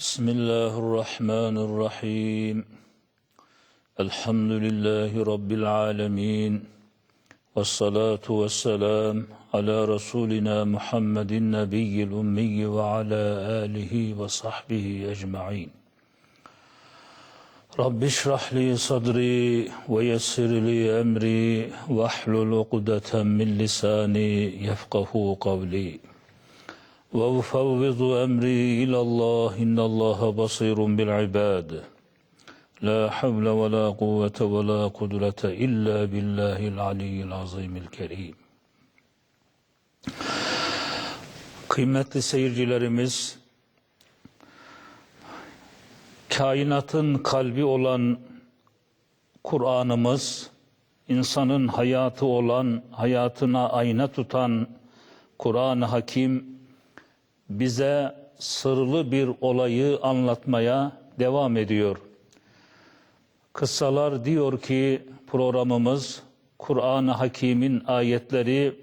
بسم الله الرحمن الرحيم. الحمد لله رب العالمين. والصلاة والسلام على رسولنا محمد النبي الأمي وعلى آله وصحبه أجمعين. رب اشرح لي صدري ويسر لي أمري واحلل عقدة من لساني يفقه قولي. وأفوض أمري إلى الله إن الله بصير بالعباد لا حول ولا قوة ولا قدرة إلا بالله العلي العظيم الكريم Kıymetli seyircilerimiz, kainatın kalbi olan Kur'an'ımız, insanın hayatı olan, hayatına ayna tutan Kur'an-ı Hakim, bize sırlı bir olayı anlatmaya devam ediyor. Kıssalar diyor ki programımız Kur'an-ı Hakim'in ayetleri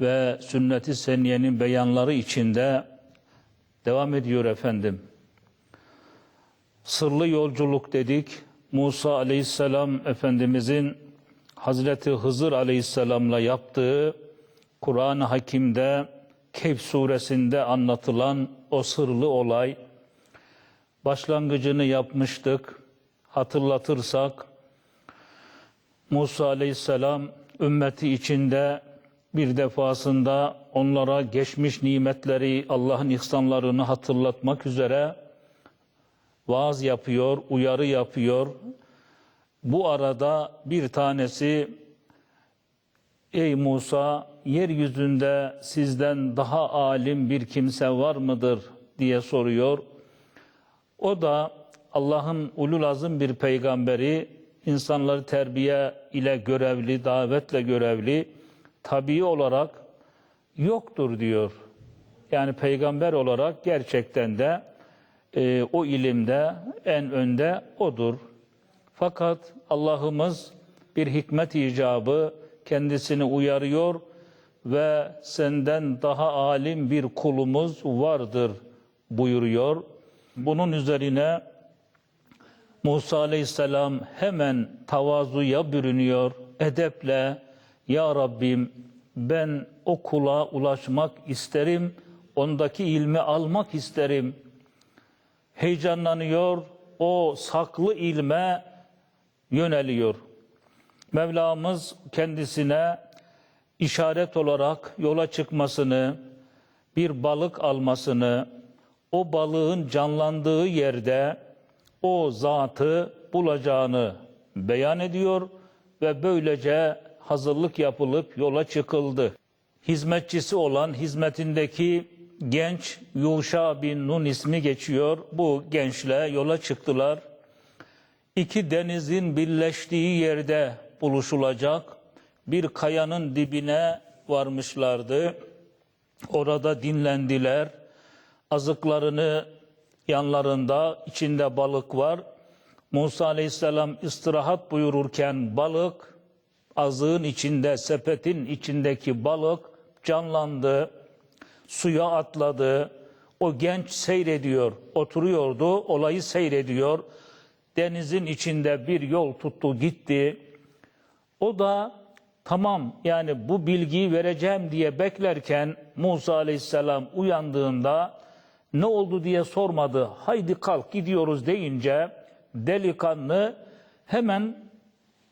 ve sünnet-i seniyenin beyanları içinde devam ediyor efendim. Sırlı yolculuk dedik. Musa aleyhisselam Efendimizin Hazreti Hızır aleyhisselamla yaptığı Kur'an-ı Hakim'de Kehf suresinde anlatılan o sırlı olay başlangıcını yapmıştık. Hatırlatırsak Musa aleyhisselam ümmeti içinde bir defasında onlara geçmiş nimetleri, Allah'ın ihsanlarını hatırlatmak üzere vaaz yapıyor, uyarı yapıyor. Bu arada bir tanesi Ey Musa, yeryüzünde sizden daha alim bir kimse var mıdır diye soruyor. O da Allah'ın ulul azım bir peygamberi, insanları terbiye ile görevli, davetle görevli, tabii olarak yoktur diyor. Yani peygamber olarak gerçekten de e, o ilimde en önde odur. Fakat Allah'ımız bir hikmet icabı kendisini uyarıyor ve senden daha alim bir kulumuz vardır buyuruyor. Bunun üzerine Musa aleyhisselam hemen tavazuya bürünüyor, edeple Ya Rabbim ben o kula ulaşmak isterim, ondaki ilmi almak isterim. Heyecanlanıyor, o saklı ilme yöneliyor. Mevlamız kendisine işaret olarak yola çıkmasını, bir balık almasını, o balığın canlandığı yerde o zatı bulacağını beyan ediyor ve böylece hazırlık yapılıp yola çıkıldı. Hizmetçisi olan hizmetindeki genç Yuşa bin Nun ismi geçiyor. Bu gençle yola çıktılar. İki denizin birleştiği yerde buluşulacak bir kayanın dibine varmışlardı. Orada dinlendiler. Azıklarını yanlarında içinde balık var. Musa aleyhisselam istirahat buyururken balık azığın içinde sepetin içindeki balık canlandı. Suya atladı. O genç seyrediyor. Oturuyordu. Olayı seyrediyor. Denizin içinde bir yol tuttu gitti. O da tamam yani bu bilgiyi vereceğim diye beklerken Musa aleyhisselam uyandığında ne oldu diye sormadı. Haydi kalk gidiyoruz deyince delikanlı hemen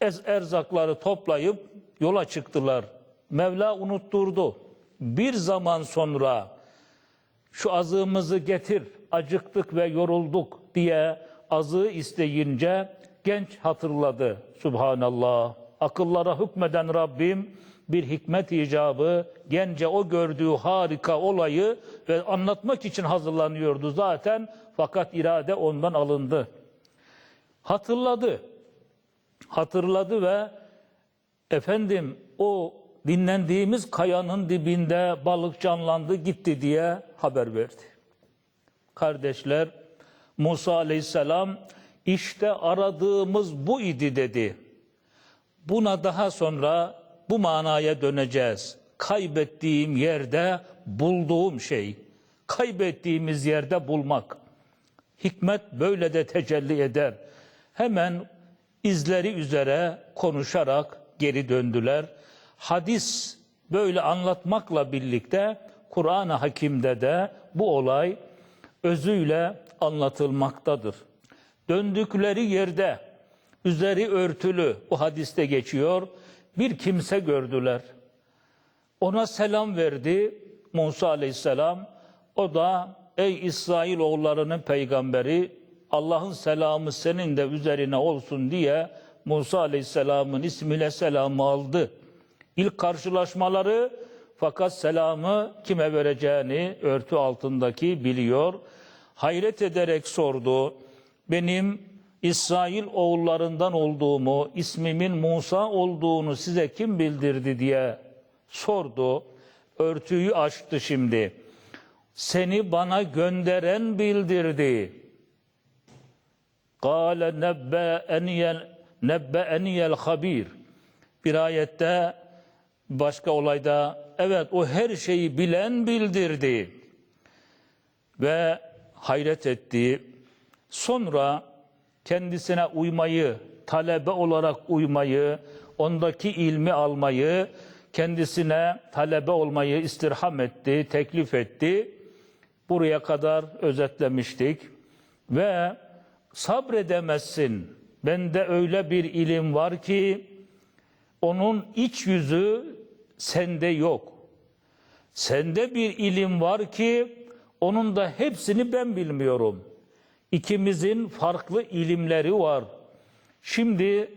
ez erzakları toplayıp yola çıktılar. Mevla unutturdu. Bir zaman sonra şu azığımızı getir, acıktık ve yorulduk diye azığı isteyince genç hatırladı. Subhanallah. Akıllara hükmeden Rabbim bir hikmet icabı gence o gördüğü harika olayı ve anlatmak için hazırlanıyordu zaten fakat irade ondan alındı. Hatırladı. Hatırladı ve efendim o dinlendiğimiz kayanın dibinde balık canlandı gitti diye haber verdi. Kardeşler Musa aleyhisselam işte aradığımız bu idi dedi. Buna daha sonra bu manaya döneceğiz. Kaybettiğim yerde bulduğum şey. Kaybettiğimiz yerde bulmak. Hikmet böyle de tecelli eder. Hemen izleri üzere konuşarak geri döndüler. Hadis böyle anlatmakla birlikte Kur'an-ı Hakim'de de bu olay özüyle anlatılmaktadır. Döndükleri yerde üzeri örtülü bu hadiste geçiyor. Bir kimse gördüler. Ona selam verdi Musa aleyhisselam. O da ey İsrail oğullarının peygamberi Allah'ın selamı senin de üzerine olsun diye Musa aleyhisselamın ismiyle selamı aldı. İlk karşılaşmaları fakat selamı kime vereceğini örtü altındaki biliyor. Hayret ederek sordu. Benim İsrail oğullarından olduğumu, ismimin Musa olduğunu size kim bildirdi diye sordu. Örtüyü açtı şimdi. Seni bana gönderen bildirdi. Kâle nebbe'eniyel nebbe'eniyel habir. Bir ayette başka olayda evet o her şeyi bilen bildirdi ve hayret etti. Sonra kendisine uymayı, talebe olarak uymayı, ondaki ilmi almayı, kendisine talebe olmayı istirham etti, teklif etti. Buraya kadar özetlemiştik. Ve sabredemezsin. Bende öyle bir ilim var ki onun iç yüzü sende yok. Sende bir ilim var ki onun da hepsini ben bilmiyorum. İkimizin farklı ilimleri var. Şimdi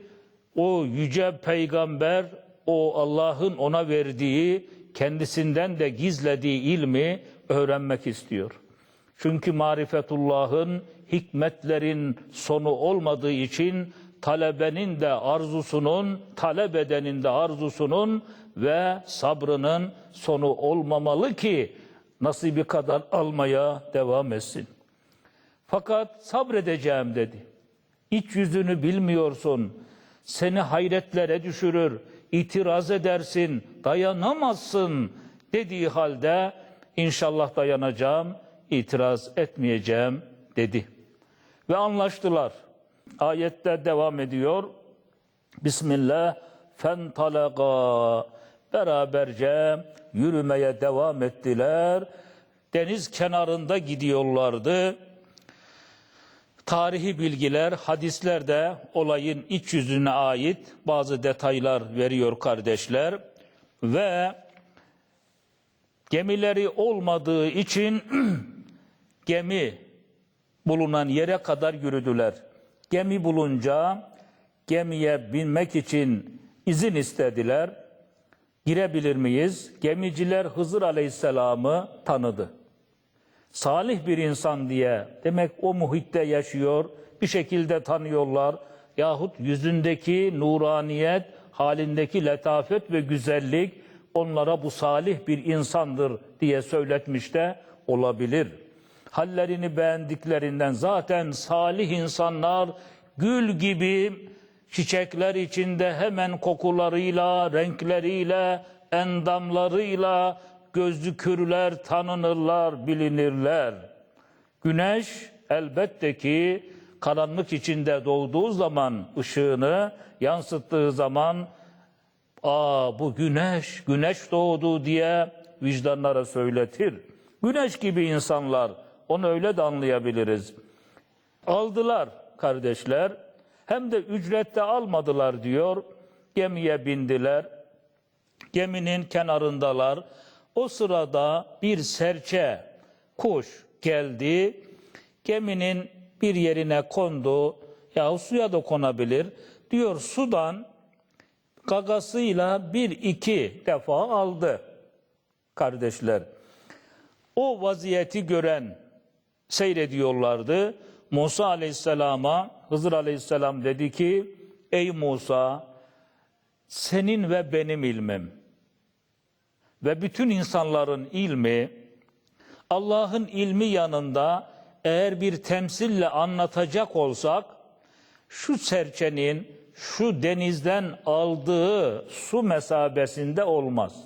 o yüce peygamber o Allah'ın ona verdiği kendisinden de gizlediği ilmi öğrenmek istiyor. Çünkü marifetullah'ın hikmetlerin sonu olmadığı için talebenin de arzusunun, talep edenin de arzusunun ve sabrının sonu olmamalı ki nasibi kadar almaya devam etsin. Fakat sabredeceğim dedi. İç yüzünü bilmiyorsun. Seni hayretlere düşürür, itiraz edersin, dayanamazsın dediği halde inşallah dayanacağım, itiraz etmeyeceğim dedi. Ve anlaştılar. Ayette devam ediyor. Bismillah fentalaga beraberce yürümeye devam ettiler. Deniz kenarında gidiyorlardı. Tarihi bilgiler, hadislerde olayın iç yüzüne ait bazı detaylar veriyor kardeşler ve gemileri olmadığı için gemi bulunan yere kadar yürüdüler. Gemi bulunca gemiye binmek için izin istediler. Girebilir miyiz? Gemiciler Hızır Aleyhisselam'ı tanıdı. Salih bir insan diye demek o muhitte yaşıyor, bir şekilde tanıyorlar. Yahut yüzündeki nuraniyet, halindeki letafet ve güzellik onlara bu salih bir insandır diye söyletmiş de olabilir. Hallerini beğendiklerinden zaten salih insanlar gül gibi çiçekler içinde hemen kokularıyla, renkleriyle, endamlarıyla gözlü kürler tanınırlar, bilinirler. Güneş elbette ki karanlık içinde doğduğu zaman ışığını yansıttığı zaman aa bu güneş, güneş doğdu diye vicdanlara söyletir. Güneş gibi insanlar, onu öyle de anlayabiliriz. Aldılar kardeşler, hem de ücrette almadılar diyor. Gemiye bindiler. Geminin kenarındalar. O sırada bir serçe kuş geldi. Geminin bir yerine kondu. Ya suya da konabilir. Diyor sudan gagasıyla bir iki defa aldı kardeşler. O vaziyeti gören seyrediyorlardı. Musa aleyhisselama Hızır aleyhisselam dedi ki ey Musa senin ve benim ilmim ve bütün insanların ilmi Allah'ın ilmi yanında eğer bir temsille anlatacak olsak şu serçenin şu denizden aldığı su mesabesinde olmaz.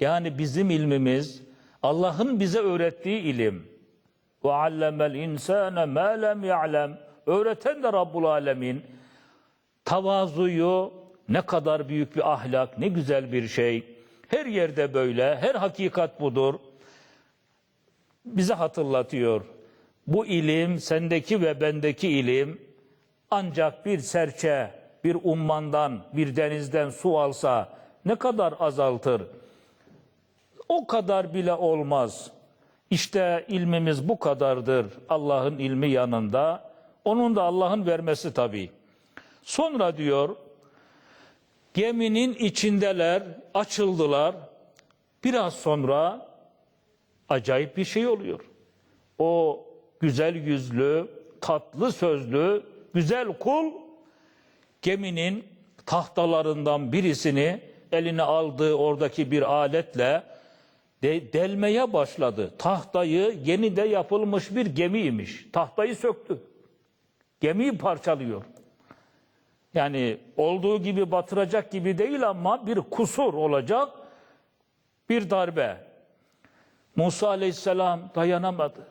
Yani bizim ilmimiz Allah'ın bize öğrettiği ilim. Ve allemel insane ma lem ya'lem. Öğreten de Rabbul Alemin. Tavazuyu ne kadar büyük bir ahlak, ne güzel bir şey. Her yerde böyle, her hakikat budur. Bize hatırlatıyor. Bu ilim, sendeki ve bendeki ilim ancak bir serçe, bir ummandan, bir denizden su alsa ne kadar azaltır? O kadar bile olmaz. İşte ilmimiz bu kadardır Allah'ın ilmi yanında. Onun da Allah'ın vermesi tabii. Sonra diyor, geminin içindeler, açıldılar. Biraz sonra acayip bir şey oluyor. O güzel yüzlü, tatlı sözlü, güzel kul geminin tahtalarından birisini eline aldığı oradaki bir aletle de, delmeye başladı. Tahtayı yeni de yapılmış bir gemiymiş. Tahtayı söktü. Gemiyi parçalıyor. Yani olduğu gibi batıracak gibi değil ama bir kusur olacak bir darbe. Musa aleyhisselam dayanamadı.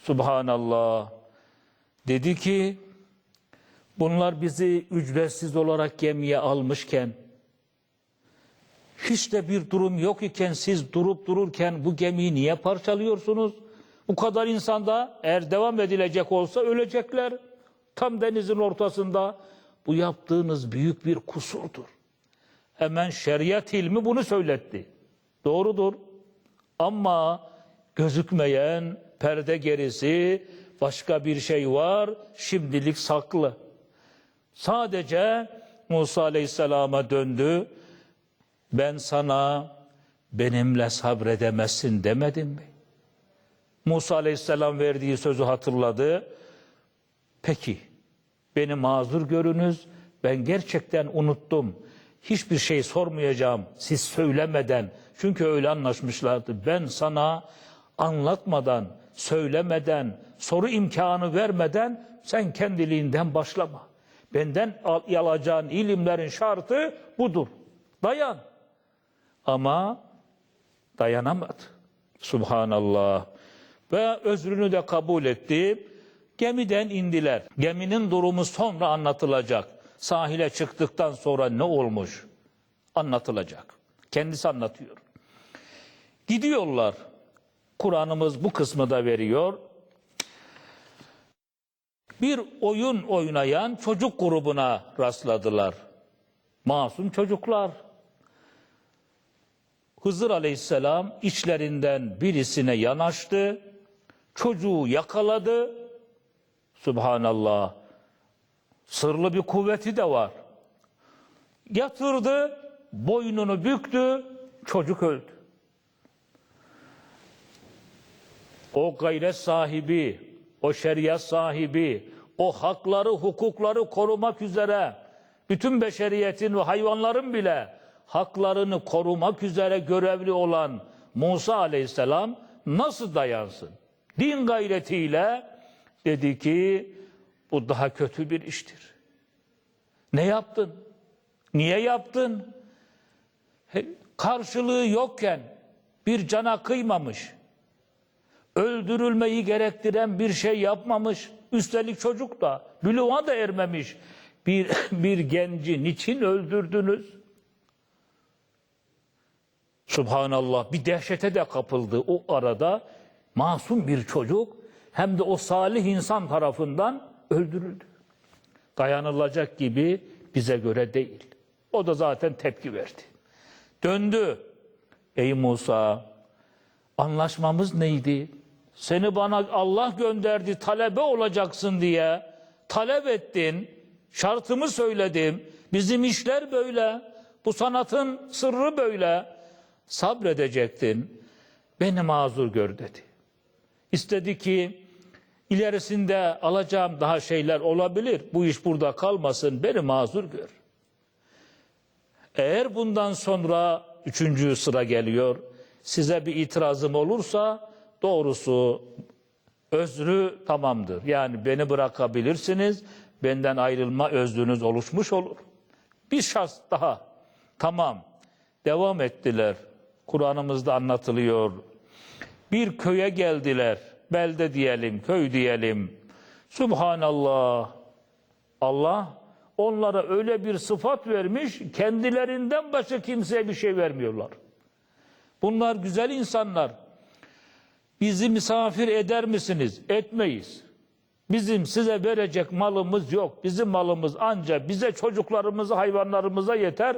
Subhanallah. Dedi ki bunlar bizi ücretsiz olarak gemiye almışken hiç de bir durum yok iken siz durup dururken bu gemiyi niye parçalıyorsunuz? Bu kadar insanda eğer devam edilecek olsa ölecekler. Tam denizin ortasında bu yaptığınız büyük bir kusurdur. Hemen şeriat ilmi bunu söyletti. Doğrudur. Ama gözükmeyen perde gerisi başka bir şey var. Şimdilik saklı. Sadece Musa Aleyhisselam'a döndü. Ben sana benimle sabredemezsin demedim mi? Musa Aleyhisselam verdiği sözü hatırladı. Peki beni mazur görünüz. Ben gerçekten unuttum. Hiçbir şey sormayacağım siz söylemeden. Çünkü öyle anlaşmışlardı. Ben sana anlatmadan, söylemeden, soru imkanı vermeden sen kendiliğinden başlama. Benden al- alacağın ilimlerin şartı budur. Dayan. Ama dayanamadı. Subhanallah. Ve özrünü de kabul etti. Gemiden indiler. Geminin durumu sonra anlatılacak. Sahile çıktıktan sonra ne olmuş? Anlatılacak. Kendisi anlatıyor. Gidiyorlar. Kur'an'ımız bu kısmı da veriyor. Bir oyun oynayan çocuk grubuna rastladılar. Masum çocuklar. Hızır Aleyhisselam içlerinden birisine yanaştı. Çocuğu yakaladı. Subhanallah. Sırlı bir kuvveti de var. Yatırdı, boynunu büktü, çocuk öldü. O gayret sahibi, o şeriat sahibi, o hakları, hukukları korumak üzere bütün beşeriyetin ve hayvanların bile haklarını korumak üzere görevli olan Musa aleyhisselam nasıl dayansın? Din gayretiyle dedi ki bu daha kötü bir iştir. Ne yaptın? Niye yaptın? Karşılığı yokken bir cana kıymamış. Öldürülmeyi gerektiren bir şey yapmamış. Üstelik çocuk da büluğa da ermemiş. Bir, bir genci niçin öldürdünüz? Subhanallah bir dehşete de kapıldı o arada. Masum bir çocuk hem de o salih insan tarafından öldürüldü. Dayanılacak gibi bize göre değil. O da zaten tepki verdi. Döndü. Ey Musa anlaşmamız neydi? Seni bana Allah gönderdi talebe olacaksın diye talep ettin. Şartımı söyledim. Bizim işler böyle. Bu sanatın sırrı böyle. Sabredecektin. Beni mazur gör dedi. İstedi ki ilerisinde alacağım daha şeyler olabilir. Bu iş burada kalmasın. Beni mazur gör. Eğer bundan sonra üçüncü sıra geliyor, size bir itirazım olursa doğrusu özrü tamamdır. Yani beni bırakabilirsiniz, benden ayrılma özrünüz oluşmuş olur. Bir şart daha, tamam, devam ettiler. Kur'an'ımızda anlatılıyor. Bir köye geldiler. Belde diyelim, köy diyelim. Subhanallah. Allah onlara öyle bir sıfat vermiş, kendilerinden başka kimseye bir şey vermiyorlar. Bunlar güzel insanlar. Bizi misafir eder misiniz? Etmeyiz. Bizim size verecek malımız yok. Bizim malımız ancak bize çocuklarımıza, hayvanlarımıza yeter.